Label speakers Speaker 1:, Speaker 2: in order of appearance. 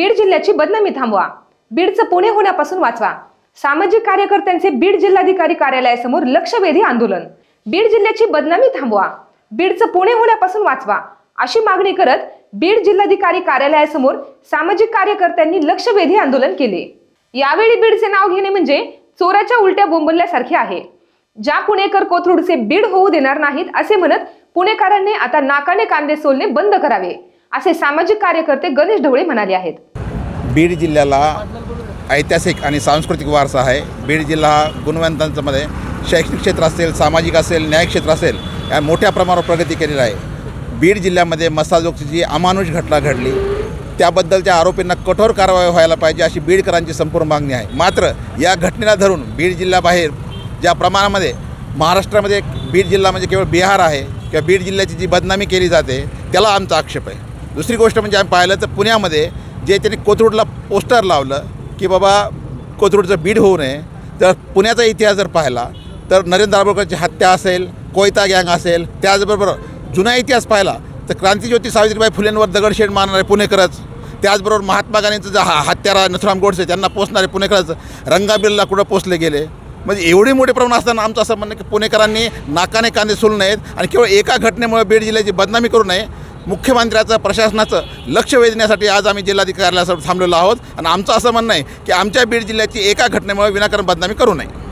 Speaker 1: बीड जिल्ह्याची बदनामी थांबवा. बीडचं पुणे होण्यापासून वाचवा. सामाजिक कार्यकर्त्यांचे बीड जिल्हाधिकारी कार्यालयासमोर लक्षवेधी आंदोलन. बीड जिल्ह्याची बदनामी थांबवा. बीडचं पुणे होण्यापासून वाचवा. अशी मागणी करत बीड जिल्हाधिकारी कार्यालयासमोर सामाजिक कार्यकर्त्यांनी लक्षवेधी आंदोलन केले. यावेळी बीडचे नाव घेणे म्हणजे चोराच्या उलट्या बोंबलल्यासारखे आहे. ज्या पुणेकर कोथरूडचे बीड होऊ देणार नाहीत असे म्हणत पुणेकरांनी आता नाकाने कांदे सोलणे बंद करावे असे सामाजिक कार्यकर्ते गणेश ढवळे म्हणाले आहेत.
Speaker 2: बीड जिल्ह्याला ऐतिहासिक आणि सांस्कृतिक वारसा आहे. बीड जिल्हा हा गुणवंतांचामध्ये शैक्षणिक क्षेत्र असेल सामाजिक असेल न्याय क्षेत्र असेल या मोठ्या प्रमाणावर प्रगती केलेली आहे. बीड जिल्ह्यामध्ये मसाजोगची जी अमानुष घटना घडली त्याबद्दलच्या आरोपींना कठोर कारवाई व्हायला पाहिजे अशी बीडकरांची संपूर्ण मागणी आहे. मात्र या घटनेला धरून बीड जिल्ह्याबाहेर ज्या प्रमाणामध्ये महाराष्ट्रामध्ये बीड जिल्हा म्हणजे केवळ बिहार आहे किंवा बीड जिल्ह्याची जी बदनामी केली जाते त्याला आमचा आक्षेप आहे. दुसरी गोष्ट म्हणजे आम्ही पाहिलं तर पुण्यामध्ये जे त्यांनी कोथरूडला पोस्टर लावलं की बाबा कोथरूडचं बीड होऊ नये तर पुण्याचा इतिहास जर पाहिला तर नरेंद्र दाभोळकरची हत्या असेल कोयता गँग असेल त्याचबरोबर जुना इतिहास पाहिला तर क्रांतीज्योती सावित्रीबाई फुलेंवर दगडशेड मारणारे पुणेकरच त्याचबरोबर महात्मा गांधींचं जे हा हत्यारा नथुराम गोडसे त्यांना पोचणारे पुणेकरच रंगाबिरला कुठं पोचले गेले? म्हणजे एवढी मोठे प्रमाण असताना आमचं असं म्हणणं की पुणेकरांनी नाकाने कांदे सोडू नयेत आणि केवळ एका घटनेमुळे बीड जिल्ह्याची बदनामी करू नये मुख्यमंत्र्याचं प्रशासनाचं लक्ष वेधण्यासाठी आज आम्ही जिल्हाधिकाऱ्याला थांबलेलो आहोत. आणि आमचं असं म्हणणं आहे की आमच्या बीड जिल्ह्याची एका घटनेमुळे विनाकारण बदनामी करू नये.